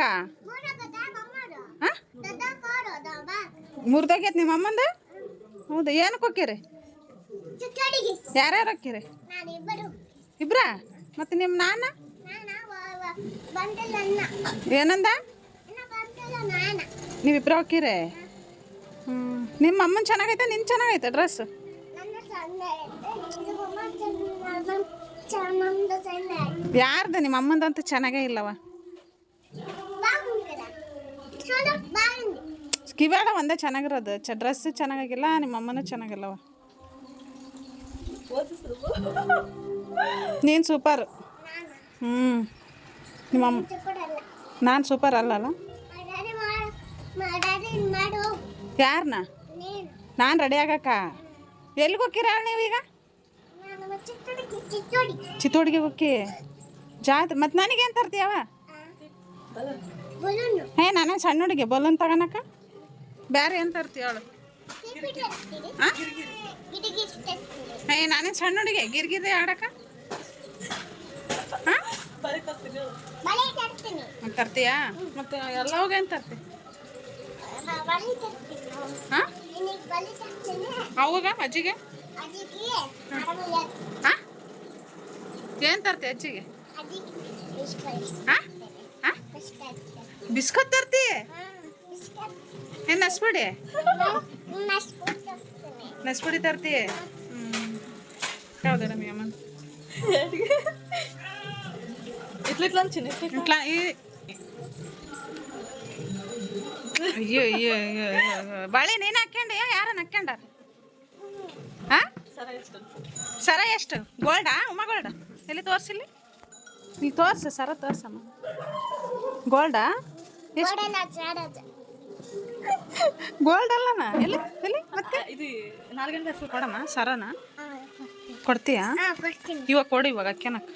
ಹಾಂ? ಮುರ್ದೋಗೈತೆ ನಿಮ್ಮ ಅಮ್ಮಂದ? ಹೌದಾ ಏನಕ್ಕೆ ಹೋಗ್ತೀರಿ ಯಾರ್ಯಾರು ಹೋಗ್ತೀರಿ ಇಬ್ರಾ? ಮತ್ತೆ ನಿಮ್ಮ ನಾನ? ಏನಂದ? ನೀವಿಬ್ರ ಹೋಗ್ತೀರಿ ಹ್ಞೂ ನಿಮ್ಮ ಅಮ್ಮನ ಚೆನ್ನಾಗೈತೆ ನಿನ್ನ ಚೆನ್ನಾಗೈತೆ ಡ್ರೆಸ್ ಯಾರ್ದು ನಿಮ್ಮ ಅಮ್ಮಂದಂತೂ ಚೆನ್ನಾಗೇ ಇಲ್ಲವ? ಕಿವ್ಯಾಡ ಒಂದೇ ಚೆನ್ನಾಗಿರೋದು. ಚ ಡ್ರೆಸ್ ಚೆನ್ನಾಗಿಲ್ಲ ನಿಮ್ಮ ಅಮ್ಮನೂ ಚೆನ್ನಾಗಿಲ್ಲವ. ನೀನು ಸೂಪರ್ ಹ್ಞೂ ನಿಮ್ಮ ಅಮ್ಮ ನಾನು ಸೂಪರ್ ಅಲ್ಲಲ್ಲ? ಯಾರನ್ನ ನಾನು ರೆಡಿ ಆಗಕ್ಕ. ಎಲ್ಲಿಗೆ ಹೋಗ್ತೀರ ನೀವೀಗ ಚಿತ್ತೋಡಿಗೆ ಹೋಗಿ ಜಾತ್ ಮತ್ತು ನನಗೇನು ತರ್ತೀಯವ? ಹೇ ನಾನೇ ಸಣ್ಣ ಹುಡುಗಿ ಬಲೂನ್ ತಗೋಣಕ್ಕ? ಬೇರೆ ಏನು ತರ್ತೀಯ ಅವಳು? ಏ ನಾನೇ ಸಣ್ಣ ಹುಡುಗಿ. ಗಿರ್ಗಿರಿ ಆಡಕ? ತರ್ತೀಯಾ? ಮತ್ತು ಎಲ್ಲ ಹೋಗಿ ಏನು ತರ್ತಿ? ಅವಾಗ ಅಜ್ಜಿಗೆ? ಏನು ತರ್ತಿ ಅಜ್ಜಿಗೆ? ಬಿಸ್ಕತ್ ತರ್ತಿ? ಏನು ನಸ್ಬಿಡಿ ನಸ್ಬಿಡಿ ತರ್ತಿ? ಯಾವ್ದು ನಮಗೆ ಅಮ್ಮನ್? ಅಯ್ಯೋ ಅಯ್ಯೋ ಅಯ್ಯೋ ಬಾಳೆ ನೀನು ಹಾಕ್ಯಂಡ? ಯಾರು ಹಾಕ್ಯಂಡಾರ ಹಾ ಸರ ಎಷ್ಟು? ಗೋಲ್ಡಾ? ಉಮಾ ಗೋಲ್ಡಾ? ಎಲ್ಲಿ ತೋರಿಸಿಲ್ಲ ನೀ ತೋರ್ಸ ಸರ ತೋರ್ಸಮ್ಮ. ಗೋಲ್ಡಾ? ಎಷ್ಟು? ಗೋಲ್ಡ್ ಅಲ್ಲನ? ಎಲ್ಲಿ? ಎಲ್ಲಿ? ಮತ್ತೆ? ಇದು ನಾಲ್ಕು ಗಂಟೆ ಅಷ್ಟು ಕೊಡಮ್ಮ ಸರನ? ಕೊಡ್ತೀಯಾ? ಇವಾಗ ಕೊಡು ಇವಾಗ ಅಕ್ಕನಕ್ಕ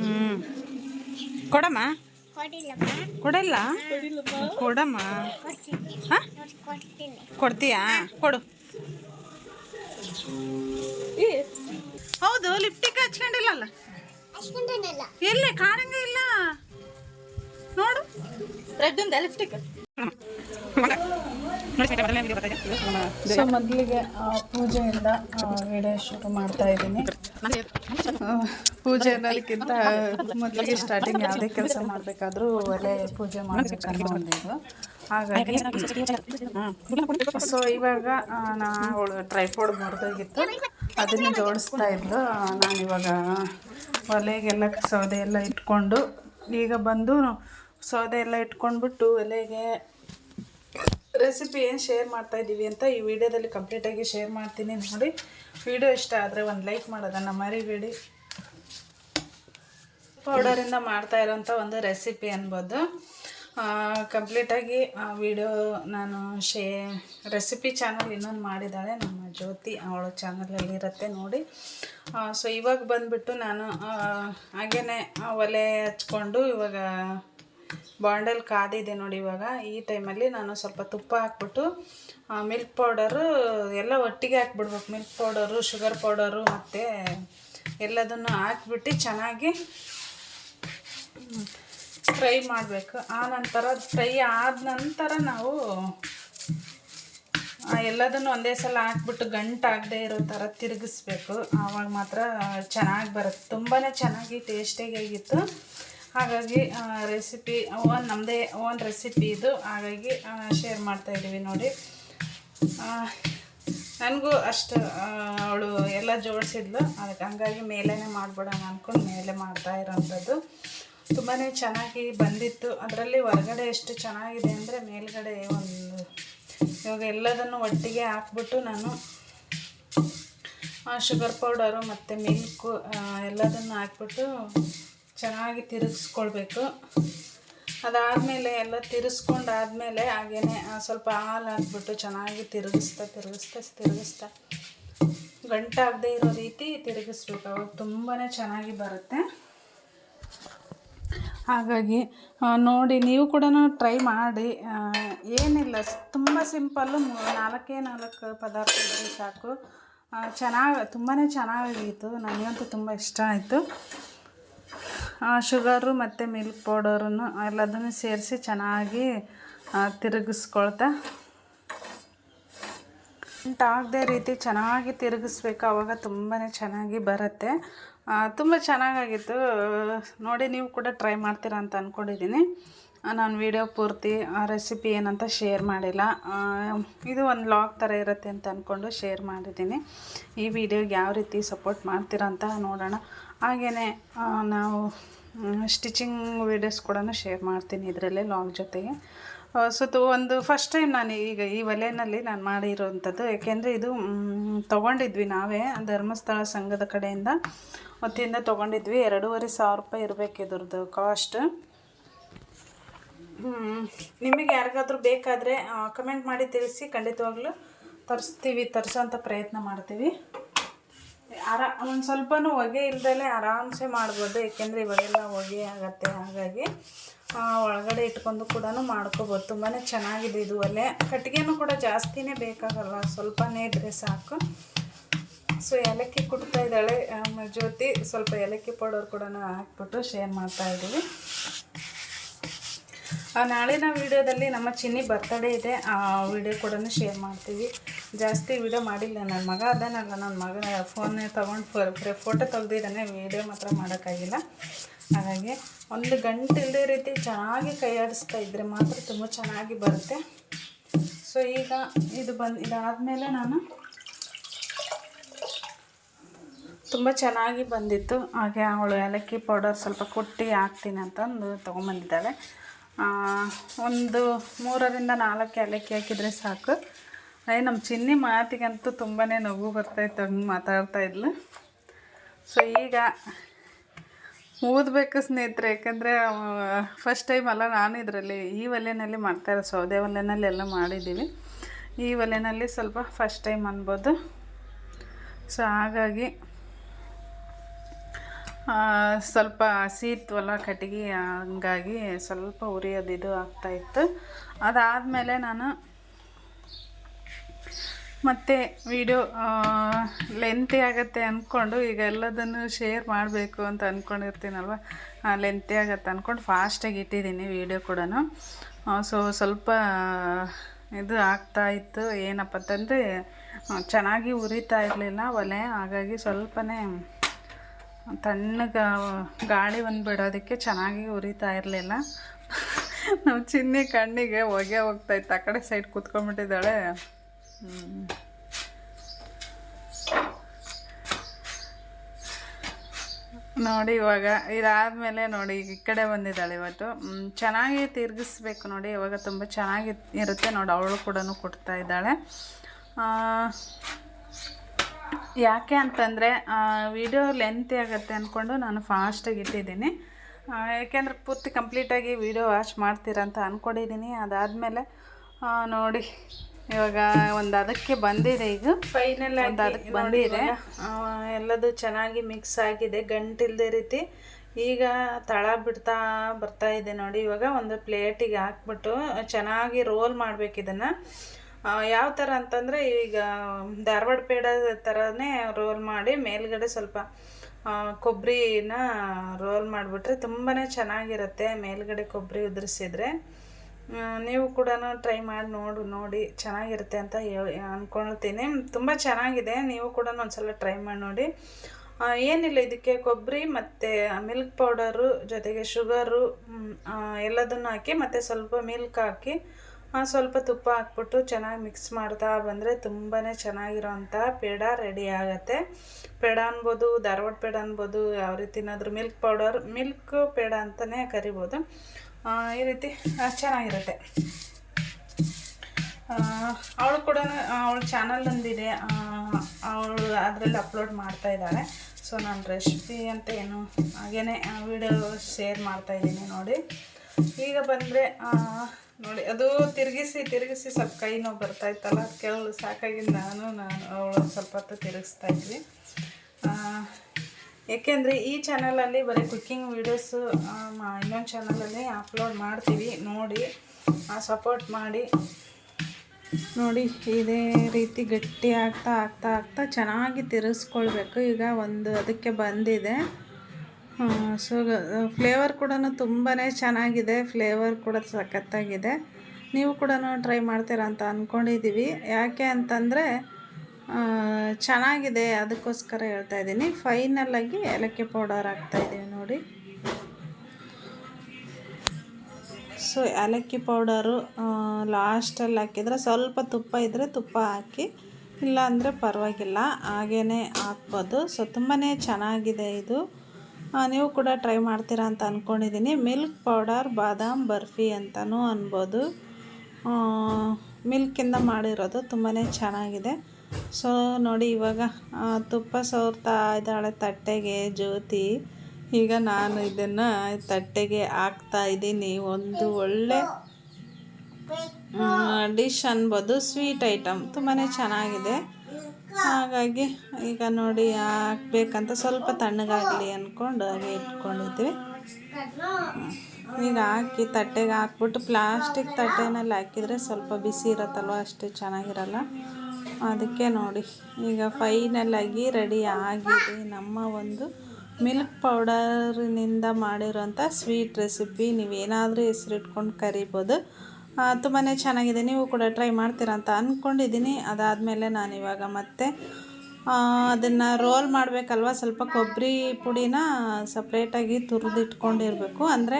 ಹ್ಞೂ ಕೊಡಮ್ಮ? ಕೊಡಲ್ಲ? ಕೊಡಮ್ಮ. ಹಾಂ? ಕೊಡ್ತೀಯಾ? ಕೊಡು. ಹೌದು ಲಿಪ್ಟಿಕ್ ಹಚ್ಕೊಂಡಿಲ್ಲಲ್ಲ? ಎಲ್ಲಿ? ಕಾರಂಗ ಇಲ್ಲ. ನೋಡು. ರೆಡ್ ಲಿಪ್ಟಿಕ್ ಸೊ ಮೊದಲಿಗೆ ಪೂಜೆಯಿಂದ ವಿಡಿಯೋ ಶುರು ಮಾಡ್ತಾ ಇದ್ದೀನಿ. ಪೂಜೆ ಅನ್ನೋದಕ್ಕಿಂತ ಮೊದಲಿಗೆ ಸ್ಟಾರ್ಟಿಂಗ್ ಯಾವುದೇ ಕೆಲಸ ಮಾಡಬೇಕಾದ್ರೂ ಒಲೆ ಪೂಜೆ ಮಾಡಬೇಕು ಅನ್ನೋ ಹಾಗಾಗಿ ಸೊ ಇವಾಗ ನಾವು ನಾ ಅವಳು ಟ್ರೈಫೋಡ್ ಮುರಿದೋಗಿತ್ತು. ಅದನ್ನು ಜೋಡಿಸ್ತಾ ಇದ್ದು ನಾನಿವಾಗ ಒಲೆಗೆಲ್ಲ ಸೌದೆ ಎಲ್ಲ ಇಟ್ಕೊಂಡು ಈಗ ಬಂದು ಸೌದೆ ಎಲ್ಲ ಇಟ್ಕೊಂಡ್ಬಿಟ್ಟು ಒಲೆಗೆ ರೆಸಿಪಿ ಏನು ಶೇರ್ ಮಾಡ್ತಾ ಇದ್ದೀವಿ ಅಂತ ಈ ವಿಡಿಯೋದಲ್ಲಿ ಕಂಪ್ಲೀಟಾಗಿ ಶೇರ್ ಮಾಡ್ತೀನಿ ನೋಡಿ. ವಿಡಿಯೋ ಇಷ್ಟ ಆದರೆ ಒಂದು ಲೈಕ್ ಮಾಡೋದನ್ನು ಮರಿಬೇಡಿ. ಪೌಡರಿಂದ ಮಾಡ್ತಾ ಇರೋಂಥ ಒಂದು ರೆಸಿಪಿ ಅನ್ಬೋದು. ಕಂಪ್ಲೀಟಾಗಿ ಆ ವಿಡಿಯೋ ನಾನು ಶೇ ರೆಸಿಪಿ ಚಾನಲ್ ಇನ್ನೊಂದು ಮಾಡಿದ್ದಾಳೆ. ನಮ್ಮ ಜ್ಯೋತಿ ಅವಳ ಚಾನಲಲ್ಲಿ ಇರುತ್ತೆ ನೋಡಿ. ಸೊ ಇವಾಗ ಬಂದುಬಿಟ್ಟು ನಾನು ಹಾಗೇ ಒಲೆ ಹಚ್ಕೊಂಡು ಇವಾಗ ಬಾಂಡಲ್ ಕಾದಿದೆ ನೋಡಿ ಇವಾಗ. ಈ ಟೈಮಲ್ಲಿ ನಾನು ಸ್ವಲ್ಪ ತುಪ್ಪ ಹಾಕ್ಬಿಟ್ಟು ಮಿಲ್ಕ್ ಪೌಡರು ಎಲ್ಲ ಒಟ್ಟಿಗೆ ಹಾಕ್ಬಿಡ್ಬೇಕು. ಮಿಲ್ಕ್ ಪೌಡರು ಶುಗರ್ ಪೌಡರು ಮತ್ತು ಎಲ್ಲದನ್ನು ಹಾಕ್ಬಿಟ್ಟು ಚೆನ್ನಾಗಿ ಫ್ರೈ ಮಾಡಬೇಕು. ಆ ನಂತರ, ಫ್ರೈ ಆದ ನಂತರ ನಾವು ಎಲ್ಲದನ್ನು ಒಂದೇ ಸಲ ಹಾಕ್ಬಿಟ್ಟು ಗಂಟಾಗದೇ ಇರೋ ಥರ ತಿರುಗಿಸ್ಬೇಕು. ಆವಾಗ ಮಾತ್ರ ಚೆನ್ನಾಗಿ ಬರುತ್ತೆ. ತುಂಬಾ ಚೆನ್ನಾಗಿ ಟೇಸ್ಟಿಯಾಗಿ ಆಗಿತ್ತು. ಹಾಗಾಗಿ ರೆಸಿಪಿ ಓನ್ ನಮ್ಮದೇ ಓನ್ ರೆಸಿಪಿ ಇದು. ಹಾಗಾಗಿ ಶೇರ್ ಮಾಡ್ತಾಯಿದ್ದೀವಿ ನೋಡಿ. ನನಗೂ ಅಷ್ಟು ಅವಳು ಎಲ್ಲ ಜೋಡಿಸಿದ್ಲು. ಅದಕ್ಕೆ ಹಂಗಾಗಿ ಮೇಲೇ ಮಾಡಿಬಿಡೋಣ ಅಂದ್ಕೊಂಡು ಮೇಲೆ ಮಾಡ್ತಾ ಇರೋಂಥದ್ದು. ತುಂಬಾ ಚೆನ್ನಾಗಿ ಬಂದಿತ್ತು. ಅದರಲ್ಲಿ ಹೊರಗಡೆ ಎಷ್ಟು ಚೆನ್ನಾಗಿದೆ ಅಂದರೆ ಮೇಲ್ಗಡೆ ಒಂದು, ಇವಾಗ ಎಲ್ಲದನ್ನು ಒಟ್ಟಿಗೆ ಹಾಕ್ಬಿಟ್ಟು ನಾನು ಶುಗರ್ ಪೌಡರು ಮತ್ತು ಮಿಲ್ಕು ಎಲ್ಲದನ್ನು ಹಾಕ್ಬಿಟ್ಟು ಚೆನ್ನಾಗಿ ತಿರುಗಿಸ್ಕೊಳ್ಬೇಕು. ಅದಾದಮೇಲೆ ಎಲ್ಲ ತಿರುಗಿಸ್ಕೊಂಡಾದ್ಮೇಲೆ ಹಾಗೇನೆ ಆ, ಸ್ವಲ್ಪ ಹಾಲು ಹಾಕ್ಬಿಟ್ಟು ಚೆನ್ನಾಗಿ ತಿರುಗಿಸ್ತಾ ತಿರುಗಿಸ್ತಾ ತಿರುಗಿಸ್ತಾ. ಗಂಟಾಗದೇ ಇರೋ ರೀತಿ ತಿರುಗಿಸ್ಬೇಕು. ಅವಾಗ ತುಂಬಾ ಚೆನ್ನಾಗಿ ಬರುತ್ತೆ. ಹಾಗಾಗಿ ನೋಡಿ ನೀವು ಕೂಡ ಟ್ರೈ ಮಾಡಿ. ಏನಿಲ್ಲ ತುಂಬ ಸಿಂಪಲ್ಲು ನಾಲ್ಕೇ ನಾಲ್ಕು ಪದಾರ್ಥ ಇದ್ದರೆ ಸಾಕು. ಚೆನ್ನಾಗಿ ತುಂಬಾ ಚೆನ್ನಾಗಿತ್ತು ನನಗಂತೂ ತುಂಬ ಇಷ್ಟ ಆಯಿತು. ಶುಗರು ಮತ್ತು ಮಿಲ್ಕ್ ಪೌಡರನ್ನು ಎಲ್ಲದನ್ನು ಸೇರಿಸಿ ಚೆನ್ನಾಗಿ ತಿರುಗಿಸ್ಕೊಳ್ತಾ. ಆಗದೆ ರೀತಿ ಚೆನ್ನಾಗಿ ತಿರುಗಿಸ್ಬೇಕು ಆವಾಗ ತುಂಬಾ ಚೆನ್ನಾಗಿ ಬರುತ್ತೆ. ತುಂಬ ಚೆನ್ನಾಗಾಗಿತ್ತು. ನೋಡಿ, ನೀವು ಕೂಡ ಟ್ರೈ ಮಾಡ್ತೀರಾ ಅಂತ ಅಂದ್ಕೊಂಡಿದ್ದೀನಿ ನಾನು ವಿಡಿಯೋ ಪೂರ್ತಿ, ಆ ರೆಸಿಪಿ ಏನಂತ ಶೇರ್ ಮಾಡಿಲ್ಲ. ಇದು ಒಂದು ಲಾಗ್ ಥರ ಇರುತ್ತೆ ಅಂತ ಅಂದ್ಕೊಂಡು ಶೇರ್ ಮಾಡಿದ್ದೀನಿ. ಈ ವಿಡಿಯೋಗೆ ಯಾವ ರೀತಿ ಸಪೋರ್ಟ್ ಮಾಡ್ತೀರಾ ಅಂತ ನೋಡೋಣ. ಹಾಗೆಯೇ ನಾವು ಸ್ಟಿಚಿಂಗ್ ವೀಡಿಯೋಸ್ ಕೂಡ ಶೇರ್ ಮಾಡ್ತೀನಿ ಇದರಲ್ಲೇ ಲಾಂಗ್ ಜೊತೆಗೆ. ಸೊ ಒಂದು ಫಸ್ಟ್ ಟೈಮ್ ನಾನು ಈಗ ಈ ಒಲೆಯಲ್ಲಿ ನಾನು ಮಾಡಿರೋವಂಥದ್ದು ಯಾಕೆಂದರೆ ಇದು ತೊಗೊಂಡಿದ್ವಿ ನಾವೇ ಧರ್ಮಸ್ಥಳ ಸಂಘದ ಕಡೆಯಿಂದ. ಹೊತ್ತಿಂದ ತೊಗೊಂಡಿದ್ವಿ. ಎರಡೂವರೆ ಸಾವಿರ ರೂಪಾಯಿ ಇರಬೇಕು ಇದ್ರದ್ದು ಕಾಸ್ಟ್ ನಿಮಗೆ ಯಾರಿಗಾದರೂ ಬೇಕಾದರೆ ಕಮೆಂಟ್ ಮಾಡಿ ತಿಳಿಸಿ, ಖಂಡಿತವಾಗ್ಲೂ ತರಿಸ್ತೀವಿ ತರಿಸೋಂಥ ಪ್ರಯತ್ನ ಮಾಡ್ತೀವಿ. ಆರಾ ಒಂದು ಸ್ವಲ್ಪನೂ ಹೊಗೆ ಇಲ್ದಲೇ ಆರಾಮ್ಸೆ ಮಾಡ್ಬೋದು, ಏಕೆಂದರೆ ಇವಾಗೆಲ್ಲ ಹೊಗೆ ಆಗತ್ತೆ. ಹಾಗಾಗಿ ಒಳಗಡೆ ಇಟ್ಕೊಂಡು ಕೂಡ ಮಾಡ್ಕೋಬೋದು. ತುಂಬಾ ಚೆನ್ನಾಗಿದೆ ಇದು ಒಲೆ. ಕಟ್ಟಿಗೆನೂ ಕೂಡ ಜಾಸ್ತಿನೇ ಬೇಕಾಗಲ್ಲ, ಸ್ವಲ್ಪನೇ ಇದ್ದರೆ ಸಾಕು. ಸೊ, ಏಲಕ್ಕಿ ಕುಟ್ತಾ ಇದ್ದಾಳೆ ಜ್ಯೋತಿ. ಸ್ವಲ್ಪ ಏಲಕ್ಕಿ ಪೌಡರ್ ಕೂಡ ಹಾಕ್ಬಿಟ್ಟು ಶೇರ್ ಮಾಡ್ತಾ ಇದ್ದೀವಿ ನಾಳಿನ ವಿಡಿಯೋದಲ್ಲಿ ನಮ್ಮ ಚಿನ್ನಿ ಬರ್ತಡೇ ಇದೆ. ಆ, ವಿಡಿಯೋ ಕೂಡ ಶೇರ್ ಮಾಡ್ತೀವಿ. ಜಾಸ್ತಿ ವಿಡಿಯೋ ಮಾಡಿಲ್ಲ ನನ್ನ ಮಗ ಅದನ್ನಲ್ಲ ನನ್ನ ಮಗ ಫೋನ್ ತೊಗೊಂಡು ಫೋಟೋ ತೆಗ್ದಿದ್ದಾನೆ ವಿಡಿಯೋ ಮಾತ್ರ ಮಾಡೋಕ್ಕಾಗಿಲ್ಲ. ಹಾಗಾಗಿ ಒಂದು ಗಂಟೆ ಇಲ್ಲದೆ ರೀತಿ ಚೆನ್ನಾಗಿ ಕೈಯಾಡಿಸ್ತಾ ಇದ್ದರೆ ಮಾತ್ರ ತುಂಬ ಚೆನ್ನಾಗಿ ಬರುತ್ತೆ. ಸೊ ಈಗ ಇದು ಬಂದು, ಇದಾದಮೇಲೆ ನಾನು ತುಂಬ ಚೆನ್ನಾಗಿ ಬಂದಿತ್ತು. ಹಾಗೆ ಅವಳು ಏಲಕ್ಕಿ ಪೌಡರ್ ಸ್ವಲ್ಪ ಕುಟ್ಟಿ ಹಾಕ್ತೀನಿ ಅಂತಂದು ತೊಗೊಂಬಂದಿದ್ದಾಳೆ. ಒಂದು ಮೂರರಿಂದ ನಾಲ್ಕು ಏಲಕ್ಕಿ ಹಾಕಿದರೆ ಸಾಕು. ಅಯ್ಯ ನಮ್ಮ ಚಿನ್ನಿ ಮಾತಿಗಂತೂ ತುಂಬಾ ನಗು ಬರ್ತಾಯಿತ್ತು ಹಂಗೆ ಮಾತಾಡ್ತಾ ಇದ್ಲು. ಸೊ ಈಗ ಊದಬೇಕು ಸ್ನೇಹಿತರೆ, ಯಾಕಂದರೆ ಫಸ್ಟ್ ಟೈಮ್ ಅಲ್ಲ ನಾನು ಇದರಲ್ಲಿ, ಈ ಒಲೆಯಲ್ಲಿ ಮಾಡ್ತಾ ಇರೋದು. ಸೌದೆ ಒಲೆಯಲ್ಲಿ ಎಲ್ಲ ಮಾಡಿದ್ದೀವಿ. ಈ ಒಲೆಯಲ್ಲಿ ಸ್ವಲ್ಪ ಫಸ್ಟ್ ಟೈಮ್ ಅನ್ಬೋದು. ಸೊ ಹಾಗಾಗಿ ಸ್ವಲ್ಪ ಹಸಿ ಇತ್ವಲ್ಲ, ಕಟ್ಟಿಗೆ ಹಂಗಾಗಿ ಸ್ವಲ್ಪ ಉರಿಯೋದು ಇದು ಆಗ್ತಾಯಿತ್ತು ಅದಾದಮೇಲೆ ನಾನು ಮತ್ತು ವಿಡಿಯೋ ಲೆಂತಿ ಆಗುತ್ತೆ ಅಂದ್ಕೊಂಡು ಈಗ ಎಲ್ಲದನ್ನು ಶೇರ್ ಮಾಡಬೇಕು ಅಂತ ಅಂದ್ಕೊಂಡಿರ್ತೀನಲ್ವ ಲೆಂತಿ ಆಗತ್ತೆ ಅಂದ್ಕೊಂಡು ಫಾಸ್ಟಾಗಿ ಇಟ್ಟಿದ್ದೀನಿ ವಿಡಿಯೋ ಕೂಡ ಸೊ ಸ್ವಲ್ಪ ಇದು ಆಗ್ತಾ ಇತ್ತು. ಏನಪ್ಪ ಅಂತಂದರೆ ಚೆನ್ನಾಗಿ ಉರಿತಾ ಇರಲಿಲ್ಲ ಒಲೆ, ಹಾಗಾಗಿ ಸ್ವಲ್ಪನೇ ತಣ್ಣಗೆ ಗಾಳಿ ಒಂದು ಬಿಡೋದಕ್ಕೆ ಚೆನ್ನಾಗಿ ಉರಿತಾ ಇರಲಿಲ್ಲ. ನಮ್ಮ ಚಿನ್ನಿ ಕಣ್ಣಿಗೆ ಹೊಗೆ ಹೋಗ್ತಾಯಿತ್ತು ಆ ಕಡೆ ಸೈಡ್ ಕೂತ್ಕೊಂಡ್ಬಿಟ್ಟಿದ್ದಾಳೆ. ನೋಡಿ ಇವಾಗ, ಇದಾದಮೇಲೆ ನೋಡಿ, ಈ ಕಡೆ ಬಂದಿದ್ದಾಳೆ ಇವತ್ತು. ಚೆನ್ನಾಗಿ ತಿರುಗಿಸ್ಬೇಕು ನೋಡಿ, ಇವಾಗ ತುಂಬ ಚೆನ್ನಾಗಿ ಇರುತ್ತೆ. ನೋಡಿ, ಅವಳು ಕೂಡ ಕೊಡ್ತಾ ಇದ್ದಾಳೆ. ಯಾಕೆ ಅಂತಂದರೆ ವಿಡಿಯೋ ಲೆಂತಿ ಆಗುತ್ತೆ ಅಂದ್ಕೊಂಡು ನಾನು ಫಾಸ್ಟಾಗಿ ಇಟ್ಟಿದ್ದೀನಿ. ಯಾಕೆಂದರೆ ಪೂರ್ತಿ ಕಂಪ್ಲೀಟಾಗಿ ವಿಡಿಯೋ ವಾಚ್ ಮಾಡ್ತೀರಾ ಅಂತ ಅಂದ್ಕೊಂಡಿದ್ದೀನಿ ಅದಾದಮೇಲೆ ನೋಡಿ ಇವಾಗ ಒಂದು ಅದಕ್ಕೆ ಬಂದಿದೆ ಈಗ. ಫೈನಲ್ ಒಂದು ಅದಕ್ಕೆ ಬಂದಿದೆ. ಎಲ್ಲದು ಚೆನ್ನಾಗಿ ಮಿಕ್ಸ್ ಆಗಿದೆ. ಗಂಟಿಲ್ದೇ ರೀತಿ ಈಗ ತಳ ಬಿಡ್ತಾ ಬರ್ತಾ ಇದೆ ನೋಡಿ. ಇವಾಗ ಒಂದು ಪ್ಲೇಟಿಗೆ ಹಾಕ್ಬಿಟ್ಟು ಚೆನ್ನಾಗಿ ರೋಲ್ ಮಾಡ್ಬೇಕು ಇದನ್ನು. ಯಾವ ಥರ ಅಂತಂದರೆ ಈಗ ಧಾರವಾಡ ಪೇಡ ಥರನೇ ರೋಲ್ ಮಾಡಿ ಮೇಲ್ಗಡೆ ಸ್ವಲ್ಪ ಕೊಬ್ಬರಿನ ರೋಲ್ ಮಾಡಿಬಿಟ್ರೆ ತುಂಬಾ ಚೆನ್ನಾಗಿರುತ್ತೆ ಮೇಲ್ಗಡೆ ಕೊಬ್ಬರಿ ಉದುರಿಸಿದ್ರೆ. ನೀವು ಕೂಡ ಟ್ರೈ ಮಾಡಿ ನೋಡು, ನೋಡಿ ಚೆನ್ನಾಗಿರುತ್ತೆ ಅಂತ ಅಂದ್ಕೊಳ್ತೀನಿ ತುಂಬ ಚೆನ್ನಾಗಿದೆ, ನೀವು ಕೂಡ ಒಂದು ಸಲ ಟ್ರೈ ಮಾಡಿ ನೋಡಿ. ಏನಿಲ್ಲ ಇದಕ್ಕೆ ಕೊಬ್ಬರಿ ಮತ್ತು ಮಿಲ್ಕ್ ಪೌಡರು ಜೊತೆಗೆ ಶುಗರು ಎಲ್ಲದನ್ನು ಹಾಕಿ ಮತ್ತು ಸ್ವಲ್ಪ ಮಿಲ್ಕ್ ಹಾಕಿ ಸ್ವಲ್ಪ ತುಪ್ಪ ಹಾಕ್ಬಿಟ್ಟು ಚೆನ್ನಾಗಿ ಮಿಕ್ಸ್ ಮಾಡ್ತಾ ಬಂದರೆ ತುಂಬಾ ಚೆನ್ನಾಗಿರೋವಂಥ ಪೇಡ ರೆಡಿ ಆಗುತ್ತೆ. ಪೇಡ ಅನ್ಬೋದು, ಧಾರವಾಡ ಪೇಡ ಅನ್ಬೋದು, ಯಾವ ರೀತಿನಾದರೂ ಮಿಲ್ಕ್ ಪೌಡರ್ ಮಿಲ್ಕ್ ಪೇಡ ಅಂತಲೇ ಕರಿಬೋದು. ಈ ರೀತಿ ಚೆನ್ನಾಗಿರುತ್ತೆ. ಅವಳು ಕೂಡ ಅವಳ ಚಾನಲ್ ಒಂದಿದೆ. ಅವಳು ಅದರಲ್ಲಿ ಅಪ್ಲೋಡ್ ಮಾಡ್ತಾ ಇದ್ದಾಳೆ ಸೊ ನಾನು ರೆಸಿಪಿ ಅಂತ ಏನು ಹಾಗೇನೆ ವಿಡಿಯೋ ಶೇರ್ ಮಾಡ್ತಾ ಇದ್ದೀನಿ ನೋಡಿ. ಈಗ ಬಂದರೆ ನೋಡಿ, ಅದು ತಿರುಗಿಸಿ ತಿರುಗಿಸಿ ಸ್ವಲ್ಪ ಕೈ ನೋವು ಬರ್ತಾ ಇತ್ತಲ್ಲ, ಅದಕ್ಕೆ ಅವಳು ಸಾಕಾಗಿ ನಾನು ನಾನು ಅವಳು ಸ್ವಲ್ಪ ಹೊತ್ತು ತಿರುಗಿಸ್ತಾ ಇದ್ವಿ. ಏಕೆಂದರೆ ಈ ಚಾನಲಲ್ಲಿ ಬರೀ ಕುಕ್ಕಿಂಗ್ ವೀಡಿಯೋಸು ಇನ್ನೊಂದು ಚಾನಲಲ್ಲಿ ಅಪ್ಲೋಡ್ ಮಾಡ್ತೀವಿ, ನೋಡಿ ಸಪೋರ್ಟ್ ಮಾಡಿ. ನೋಡಿ, ಇದೇ ರೀತಿ ಗಟ್ಟಿ ಆಗ್ತಾ ಆಗ್ತಾ ಆಗ್ತಾ ಚೆನ್ನಾಗಿ ತಿರುಗಿಸ್ಕೊಳ್ಬೇಕು. ಈಗ ಒಂದು ಅದಕ್ಕೆ ಬಂದಿದೆ. ಸೊ ಫ್ಲೇವರ್ ಕೂಡ ತುಂಬಾ ಚೆನ್ನಾಗಿದೆ. ಫ್ಲೇವರ್ ಕೂಡ ಸಖತ್ತಾಗಿದೆ. ನೀವು ಕೂಡ ಟ್ರೈ ಮಾಡ್ತೀರಾ ಅಂತ ಅಂದ್ಕೊಂಡಿದ್ದೀವಿ ಯಾಕೆ ಅಂತಂದರೆ ಚೆನ್ನಾಗಿದೆ. ಅದಕ್ಕೋಸ್ಕರ ಹೇಳ್ತಾ ಇದ್ದೀನಿ. ಫೈನಲ್ಲಾಗಿ ಏಲಕ್ಕಿ ಪೌಡರ್ ಹಾಕ್ತಾಯಿದ್ದೀವಿ ನೋಡಿ. ಸೊ ಏಲಕ್ಕಿ ಪೌಡರು ಲಾಸ್ಟಲ್ಲಿ ಹಾಕಿದರೆ ಸ್ವಲ್ಪ ತುಪ್ಪ ಇದ್ದರೆ ತುಪ್ಪ ಹಾಕಿ ಇಲ್ಲ ಅಂದರೆ ಪರವಾಗಿಲ್ಲ. ಹಾಗೇ ಹಾಕ್ಬೋದು. ಸೊ ತುಂಬಾ ಚೆನ್ನಾಗಿದೆ ಇದು. ನೀವು ಕೂಡ ಟ್ರೈ ಮಾಡ್ತೀರಾ ಅಂತ ಅಂದ್ಕೊಂಡಿದ್ದೀನಿ ಮಿಲ್ಕ್ ಪೌಡರ್, ಬಾದಾಮ್, ಬರ್ಫಿ ಅಂತಲೂ ಅನ್ಬೋದು. ಮಿಲ್ಕಿಂದ ಮಾಡಿರೋದು ತುಂಬಾ ಚೆನ್ನಾಗಿದೆ. ಸೊ, ನೋಡಿ ಇವಾಗ ತುಪ್ಪ ಸೋರ್ತಾ ಇದ್ದಾಳೆ ತಟ್ಟೆಗೆ ಜ್ಯೋತಿ. ಈಗ ನಾನು ಇದನ್ನು ತಟ್ಟೆಗೆ ಹಾಕ್ತಾ ಇದ್ದೀನಿ. ಒಂದು ಒಳ್ಳೆ ಡಿಶ್ ಅನ್ಬೋದು. Sweet item. ತುಂಬಾ ಚೆನ್ನಾಗಿದೆ. ಹಾಗಾಗಿ ಈಗ ನೋಡಿ ಹಾಕ್ಬೇಕಂತ ಸ್ವಲ್ಪ ತಣ್ಣಗಾಗಲಿ ಅಂದ್ಕೊಂಡು ಹಾಗೆ ಇಟ್ಕೊಂಡಿದ್ವಿ. ಈಗ ಹಾಕಿ ತಟ್ಟೆಗೆ ಹಾಕ್ಬಿಟ್ಟು ಪ್ಲಾಸ್ಟಿಕ್ ತಟ್ಟೆನಲ್ಲಿ ಹಾಕಿದರೆ ಸ್ವಲ್ಪ ಬಿಸಿ ಇರುತ್ತಲ್ವ, ಅಷ್ಟು ಚೆನ್ನಾಗಿರಲ್ಲ. ಅದಕ್ಕೆ ನೋಡಿ, ಈಗ ಫೈನಲಾಗಿ ರೆಡಿ ಆಗಿದೆ ನಮ್ಮ ಒಂದು ಮಿಲ್ಕ್ ಪೌಡರಿನಿಂದ ಮಾಡಿರೋಂಥ ಸ್ವೀಟ್ ರೆಸಿಪಿ ನೀವೇನಾದರೂ ಹೆಸರಿಟ್ಕೊಂಡು ಕರಿಬೋದು. ತುಂಬಾ ಚೆನ್ನಾಗಿದೆ. ನೀವು ಕೂಡ ಟ್ರೈ ಮಾಡ್ತೀರಾ ಅಂತ ಅಂದ್ಕೊಂಡಿದ್ದೀನಿ ಅದಾದಮೇಲೆ ನಾನಿವಾಗ ಮತ್ತೆ ಅದನ್ನು ರೋಲ್ ಮಾಡಬೇಕಲ್ವ? ಸ್ವಲ್ಪ ಕೊಬ್ಬರಿ ಪುಡಿನ ಸಪ್ರೇಟಾಗಿ ತುರಿದಿಟ್ಕೊಂಡಿರಬೇಕು. ಅಂದರೆ,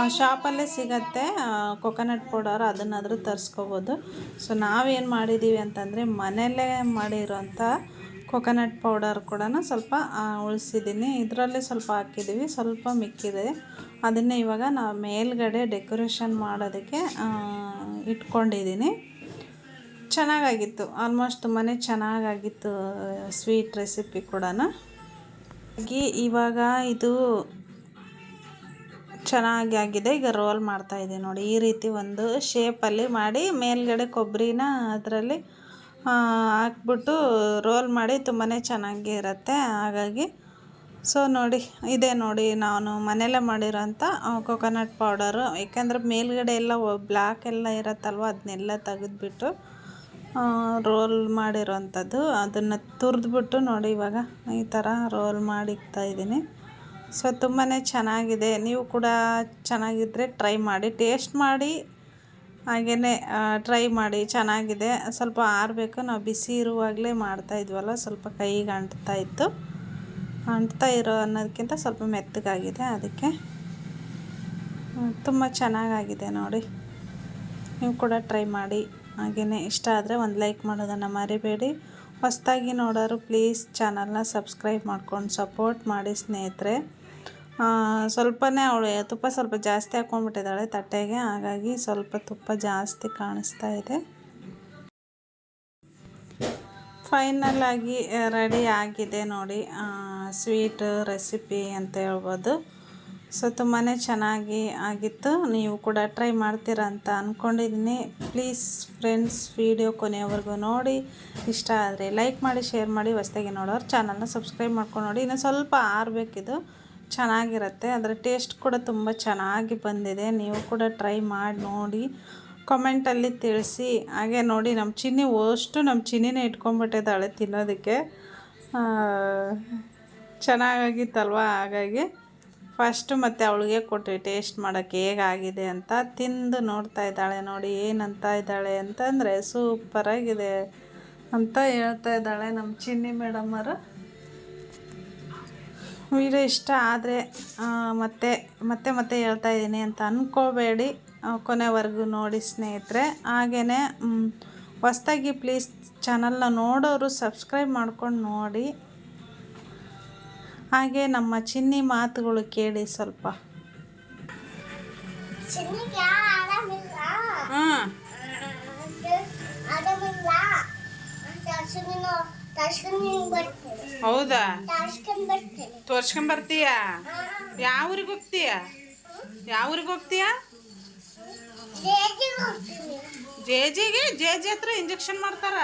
ಆ ಶಾಪಲ್ಲೇ ಸಿಗತ್ತೆ ಕೊಕೊನಟ್ ಪೌಡರ್ ಅದನ್ನಾದರೂ ತರಿಸ್ಕೋಬೋದು. ಸೊ ನಾವೇನು ಮಾಡಿದ್ದೀವಿ ಅಂತಂದರೆ, ಮನೆಯಲ್ಲೇ ಮಾಡಿರೋಂಥ ಕೊಕೊನಟ್ ಪೌಡರ್ ಕೂಡ ಸ್ವಲ್ಪ ಉಳಿಸಿದ್ದೀನಿ. ಇದರಲ್ಲೇ ಸ್ವಲ್ಪ ಹಾಕಿದ್ದೀವಿ ಸ್ವಲ್ಪ ಮಿಕ್ಕಿದೆ. ಅದನ್ನೇ ಇವಾಗ ನಾವು ಮೇಲ್ಗಡೆ ಡೆಕೋರೇಷನ್ ಮಾಡೋದಕ್ಕೆ ಇಟ್ಕೊಂಡಿದ್ದೀನಿ. ಚೆನ್ನಾಗಾಗಿತ್ತು. ಆಲ್ಮೋಸ್ಟ್ ತುಂಬಾ ಚೆನ್ನಾಗಾಗಿತ್ತು ಸ್ವೀಟ್ ರೆಸಿಪಿ ಕೂಡ ಹಾಗೆ ಇವಾಗ ಇದು ಚೆನ್ನಾಗಿ ಆಗಿದೆ. ಈಗ ರೋಲ್ ಮಾಡ್ತಾ ಇದ್ದೀನಿ ನೋಡಿ. ಈ ರೀತಿ ಒಂದು ಶೇಪಲ್ಲಿ ಮಾಡಿ ಮೇಲ್ಗಡೆ ಕೊಬ್ಬರಿನ ಅದರಲ್ಲಿ ಹಾಕ್ಬಿಟ್ಟು ರೋಲ್ ಮಾಡಿ ತುಂಬಾ ಚೆನ್ನಾಗಿ ಇರುತ್ತೆ. ಹಾಗಾಗಿ ಸೊ ನೋಡಿ, ಇದೆ ನೋಡಿ, ನಾನು ಮನೆಯಲ್ಲೇ ಮಾಡಿರೋಂಥ ಕೊಕೊನಟ್ ಪೌಡರು ಏಕೆಂದರೆ ಮೇಲುಗಡೆ ಎಲ್ಲ ಬ್ಲ್ಯಾಕ್ ಎಲ್ಲ ಇರುತ್ತಲ್ವ, ಅದನ್ನೆಲ್ಲ ತೆಗೆದ್ಬಿಟ್ಟು ರೋಲ್ ಮಾಡಿರೋಂಥದ್ದು. ಅದನ್ನು ತುರಿದ್ಬಿಟ್ಟು ನೋಡಿ ಇವಾಗ, ಈ ಥರ ರೋಲ್ ಮಾಡಿ ಇದ್ದೀನಿ. ಸೊ ತುಂಬಾ ಚೆನ್ನಾಗಿದೆ. ನೀವು ಕೂಡ ಚೆನ್ನಾಗಿದ್ದರೆ ಟ್ರೈ ಮಾಡಿ ಟೇಸ್ಟ್ ಮಾಡಿ ಹಾಗೆಯೇ ಟ್ರೈ ಮಾಡಿ, ಚೆನ್ನಾಗಿದೆ. ಸ್ವಲ್ಪ ಆರಬೇಕು, ನಾವು ಬಿಸಿ ಇರುವಾಗಲೇ ಮಾಡ್ತಾಯಿದ್ವಲ್ಲ ಸ್ವಲ್ಪ ಕೈಗೆ ಅಂಟ್ತಾ ಇತ್ತು. ಅಂಟ್ತಾ ಇರೋ ಅನ್ನೋದಕ್ಕಿಂತ ಸ್ವಲ್ಪ ಮೆತ್ತಗಾಗಿದೆ ಅದಕ್ಕೆ. ತುಂಬ ಚೆನ್ನಾಗಾಗಿದೆ ನೋಡಿ. ನೀವು ಕೂಡ ಟ್ರೈ ಮಾಡಿ. ಹಾಗೆಯೇ ಇಷ್ಟ ಆದರೆ ಒಂದು ಲೈಕ್ ಮಾಡೋದನ್ನು ಮರಿಬೇಡಿ. ಹೊಸ್ದಾಗಿ ನೋಡೋರು ಪ್ಲೀಸ್ ಚಾನಲ್ನ ಸಬ್ಸ್ಕ್ರೈಬ್ ಮಾಡ್ಕೊಂಡು ಸಪೋರ್ಟ್ ಮಾಡಿ ಸ್ನೇಹಿತರೆ. ಸ್ವಲ್ಪನೇ ಅವಳು, ತುಪ್ಪ ಸ್ವಲ್ಪ ಜಾಸ್ತಿ ಹಾಕ್ಕೊಂಡ್ಬಿಟ್ಟಿದ್ದಾಳೆ ತಟ್ಟೆಗೆ, ಹಾಗಾಗಿ ಸ್ವಲ್ಪ ತುಪ್ಪ ಜಾಸ್ತಿ ಕಾಣಿಸ್ತಾ ಇದೆ. ಫೈನಲ್ ಆಗಿ ರೆಡಿ ಆಗಿದೆ ನೋಡಿ. ಸ್ವೀಟ್ ರೆಸಿಪಿ ಅಂತ ಹೇಳ್ಬೋದು. ಸೊ ತುಂಬಾ ಚೆನ್ನಾಗಿ ಆಗಿತ್ತು. ನೀವು ಕೂಡ ಟ್ರೈ ಮಾಡ್ತೀರಾ ಅಂತ ಅಂದ್ಕೊಂಡಿದ್ದೀನಿ ಪ್ಲೀಸ್ ಫ್ರೆಂಡ್ಸ್, ವಿಡಿಯೋ ಕೊನೆಯವರೆಗೂ ನೋಡಿ. ಇಷ್ಟ ಆದರೆ ಲೈಕ್ ಮಾಡಿ, ಶೇರ್ ಮಾಡಿ. ಹೊಸ್ದಾಗಿ ನೋಡೋರು ಚಾನಲ್ನ ಸಬ್ಸ್ಕ್ರೈಬ್ ಮಾಡ್ಕೊಂಡು ನೋಡಿ. ಇನ್ನು ಸ್ವಲ್ಪ ಆರಬೇಕಿದು ಚೆನ್ನಾಗಿರುತ್ತೆ. ಅದರ ಟೇಸ್ಟ್ ಕೂಡ ತುಂಬ ಚೆನ್ನಾಗಿ ಬಂದಿದೆ. ನೀವು ಕೂಡ ಟ್ರೈ ಮಾಡಿ ನೋಡಿ. ಕಮೆಂಟಲ್ಲಿ ತಿಳಿಸಿ. ಹಾಗೆ ನೋಡಿ, ನಮ್ಮ ಚಿನ್ನಿ, ಅಷ್ಟು ನಮ್ಮ ಚಿನ್ನಿನೇ ಇಟ್ಕೊಂಡ್ಬಿಟ್ಟಿದ್ದಾಳೆ ತಿನ್ನೋದಕ್ಕೆ. ಆ, ಚೆನ್ನಾಗಿತ್ತಲ್ವ ಹಾಗಾಗಿ ಫಸ್ಟು ಮತ್ತು ಅವಳಿಗೆ ಕೊಟ್ಟು ಟೇಸ್ಟ್ ಮಾಡೋಕ್ಕೆ ಹೇಗಾಗಿದೆ ಅಂತ ತಿಂದು ನೋಡ್ತಾ ಇದ್ದಾಳೆ ನೋಡಿ ಏನಂತ ಇದ್ದಾಳೆ ಅಂತಂದರೆ ಸೂಪರಾಗಿದೆ ಅಂತ ಹೇಳ್ತಾ ಇದ್ದಾಳೆ ನಮ್ಮ ಚಿನ್ನಿ ಮೇಡಮರು ವಿಡಿಯೋ ಇಷ್ಟ ಆದರೆ ಮತ್ತೆ ಮತ್ತೆ ಮತ್ತೆ ಹೇಳ್ತಾ ಇದ್ದೀನಿ ಅಂತ ಅಂದ್ಕೋಬೇಡಿ ಕೊನೆವರೆಗೂ ನೋಡಿ ಸ್ನೇಹಿತರೆ. ಹಾಗೆಯೇ ಹೊಸ್ದಾಗಿ ಪ್ಲೀಸ್ ಚಾನಲ್ನ ನೋಡೋರು ಸಬ್ಸ್ಕ್ರೈಬ್ ಮಾಡ್ಕೊಂಡು ನೋಡಿ. ಹಾಗೆ ನಮ್ಮ ಚಿನ್ನಿ ಮಾತುಗಳು ಕೇಳಿ ಸ್ವಲ್ಪ. ಹೌದಾ? ತೋರ್ಸ್ಕೊಂಡ್ ಬರ್ತೀಯಾ? ತೋರ್ಸ್ಕೊಂಬರ್ತೀಯಾ ಯಾವ ಊರಿಗೆ ಹೋಗ್ತೀಯ? ಯಾವ ಊರಿಗೆ ಹೋಗ್ತೀಯ ಜೆ ಜಿಗೆ? ಜೆ ಜಿ ಹತ್ರ ಇಂಜೆಕ್ಷನ್ ಮಾಡ್ತಾರ?